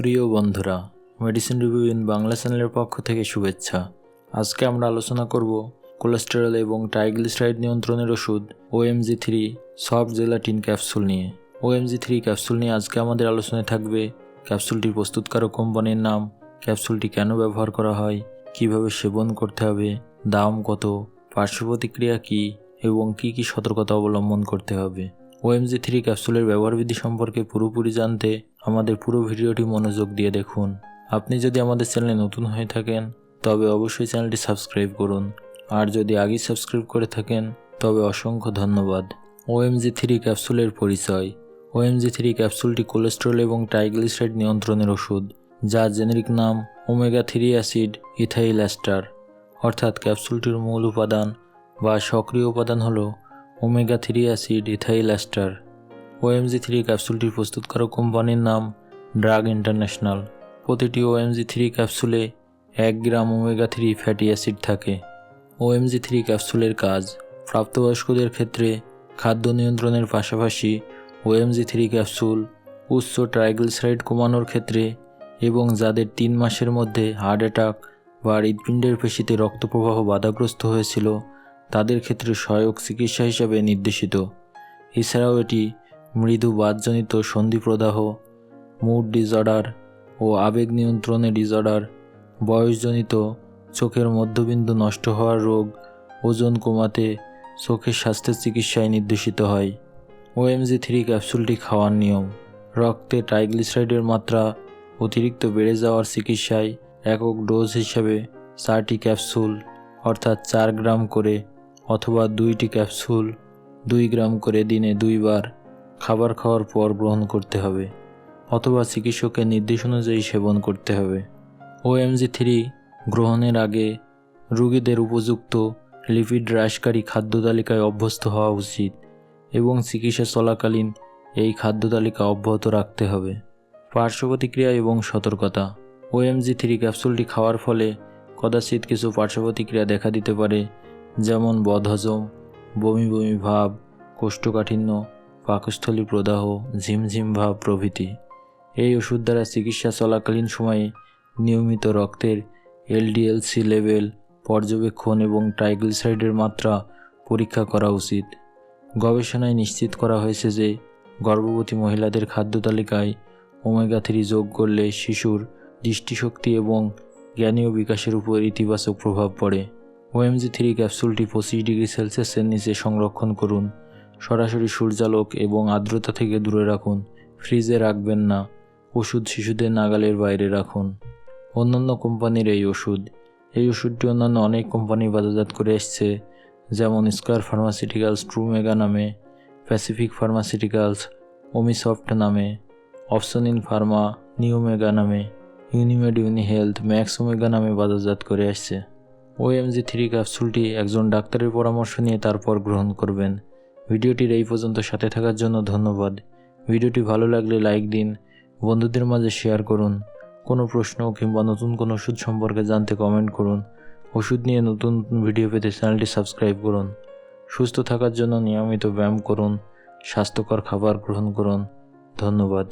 প্রিয় বন্ধুরা medicine review in Bangla চ্যানেলের পক্ষ থেকে শুভেচ্ছা। আজকে আমরা আলোচনা করব কোলেস্টেরল এবং ট্রাইগ্লিসারাইড নিয়ন্ত্রণের ওষুধ OMG three soft gelatin capsule নিয়ে। ওএমজি থ্রি ক্যাপসুল নিয়ে আজকে আমাদের আলোচনায় থাকবে ক্যাপসুলটির প্রস্তুতকারক কোম্পানির নাম ক্যাপসুলটি কেন ব্যবহার করা হয়, কীভাবে সেবন করতে হবে, দাম কত, পার্শ্ব প্রতিক্রিয়া কী, এবং কী কী সতর্কতা অবলম্বন করতে হবে। ওএমজি থ্রি ক্যাপসুলের ব্যবহারবিধি সম্পর্কে পুরোপুরি জানতে আমাদের পুরো ভিডিওটি মনোযোগ দিয়ে দেখুন। আপনি যদি আমাদের চ্যানেলে নতুন হয়ে থাকেন, তবে অবশ্যই চ্যানেলটি সাবস্ক্রাইব করুন। আর যদি আগেই সাবস্ক্রাইব করে থাকেন, তবে অসংখ্য ধন্যবাদ। ওএমজি থ্রি ক্যাপসুলের পরিচয়। ওএমজি থ্রি ক্যাপসুলটি কোলেস্টেরল এবং ট্রাইগ্লিসারাইড নিয়ন্ত্রণের ওষুধ, যার জেনেরিক নাম omega three acid ethyl ester অর্থাৎ ক্যাপসুলটির মূল উপাদান বা সক্রিয় উপাদান হল omega three acid, ethyl ester OMG three ক্যাপসুলটির প্রস্তুতকারক কোম্পানির নাম ড্রাগ ইন্টারন্যাশনাল। প্রতিটি ওএমজি থ্রি ক্যাপসুলে এক gram omega three fatty acid থাকে। ওএমজি থ্রি ক্যাপসুলের কাজ, প্রাপ্তবয়স্কদের ক্ষেত্রে খাদ্য নিয়ন্ত্রণের পাশাপাশি ওএমজি থ্রি ক্যাপসুল উচ্চ ট্রাইগ্লিসারাইড কমানোর ক্ষেত্রে এবং যাদের তিন মাসের মধ্যে হার্ট অ্যাটাক বা হৃৎপিণ্ডের পেশিতে রক্তপ্রবাহ বাধাগ্রস্ত হয়েছিল তাদের ক্ষেত্রে সহায়ক চিকিৎসা হিসাবে নির্দেশিত। এছাড়াও এটি মৃদু বাদজনিত সন্ধিপ্রদাহ, মুড ডিসঅর্ডার ও আবেগ নিয়ন্ত্রণে ডিসঅর্ডার, বয়সজনিত চোখের মধ্যবিন্দু নষ্ট হওয়ার রোগ, ওজন কমাতে চোখের স্বাস্থ্যের চিকিৎসায় নির্দেশিত হয়। ওএমজি থ্রি ক্যাপসুলটি খাওয়ার নিয়ম। রক্তে ট্রাইগ্লিসারাইডের মাত্রা অতিরিক্ত বেড়ে যাওয়ার চিকিৎসায় একক ডোজ হিসাবে চারটি ক্যাপসুল, অর্থাৎ চার গ্রাম করে অথবা দুইটি ক্যাপসুল দুই গ্রাম করে দিনে দুইবার খাবার খাওয়ার পর গ্রহণ করতে হবে, অথবা চিকিৎসকের নির্দেশ অনুযায়ী সেবন করতে হবে। ওএমজি থ্রি গ্রহণের আগে রোগীদের উপযুক্ত লিপিড হ্রাসকারী খাদ্য তালিকায় অভ্যস্ত হওয়া উচিত এবং চিকিৎসা চলাকালীন এই খাদ্য তালিকা অব্যাহত রাখতে হবে। পার্শ্ব প্রতিক্রিয়া এবং সতর্কতা ওএমজি থ্রি ক্যাপসুলটি খাওয়ার ফলে কদাচিৎ কিছু পার্শ্ব প্রতিক্রিয়া দেখা দিতে পারে যেমন বদহজম, বমি বমি ভাব, কোষ্ঠকাঠিন্য, পাকস্থলী প্রদাহ, ঝিমঝিম ভাব প্রভৃতি। এই ওষুধ দ্বারা চিকিৎসা চলাকালীন সময়ে নিয়মিত রক্তের এলডিএলসি লেভেল, পর্যবেক্ষণ এবং ট্রাইগ্লিসারাইডের মাত্রা পরীক্ষা করা উচিত। গবেষণায় নিশ্চিত করা হয়েছে যে, গর্ভবতী মহিলাদের খাদ্য তালিকায় ওমেগা থ্রি যোগ করলে শিশুর দৃষ্টিশক্তি এবং জ্ঞানীয় বিকাশের উপর ইতিবাচক প্রভাব পড়ে। ওএমজি থ্রি ক্যাপসুলটি পঁচিশ ডিগ্রি সেলসিয়াসের নিচে সংরক্ষণ করুন। সরাসরি সূর্যালোক এবং আর্দ্রতা থেকে দূরে রাখুন। ফ্রিজে রাখবেন না। ওষুধ শিশুদের নাগালের বাইরে রাখুন। অন্যান্য কোম্পানির এই ওষুধ। এই ওষুধটি অন্যান্য অনেক কোম্পানি বাজারজাত করে এসছে, যেমন স্কোয়ার ফার্মাসিউটিক্যালস ট্রুমেগা নামে প্যাসিফিক ফার্মাসিউটিক্যালস ওমিসফট নামে অপশন ইন ফার্মা নিউমেগা নামে Unimed Uni Health Max Omega নামে বাজারজাত করে আসছে ওএমজি থ্রি ক্যাপসুলটি একজন ডাক্তারের পরামর্শ নিয়ে তারপর গ্রহণ করবেন। ভিডিওটির এই পর্যন্ত সাথে থাকার জন্য ধন্যবাদ। ভিডিওটি ভালো লাগলে লাইক দিন, বন্ধুদের মাঝে শেয়ার করুন, কোনো প্রশ্ন কিংবা নতুন কোনো ওষুধ সম্পর্কে জানতে কমেন্ট করুন, ওষুধ নিয়ে নতুন নতুন ভিডিও পেতে চ্যানেলটি সাবস্ক্রাইব করুন, সুস্থ থাকার জন্য নিয়মিত ব্যায়াম করুন, স্বাস্থ্যকর খাবার গ্রহণ করুন। ধন্যবাদ।